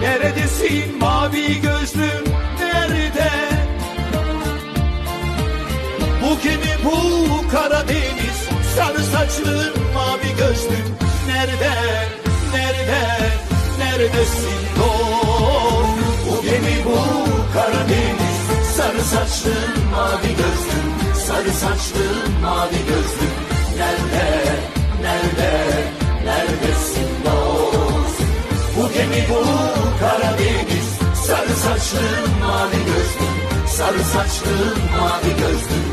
Neredesin mavi gözlüm nerede? Bu gemi bu Karadeniz sarı saçlı mavi gözlüm nerede? Nerede? Neredesin dost? Bu gemi bu Karadeniz sarı saçlı mavi gözlüm sarı saçlı mavi gözlüm. Bu gemi bu Karadeniz Sarı saçlı mavi gözlüm Sarı saçlı mavi gözlüm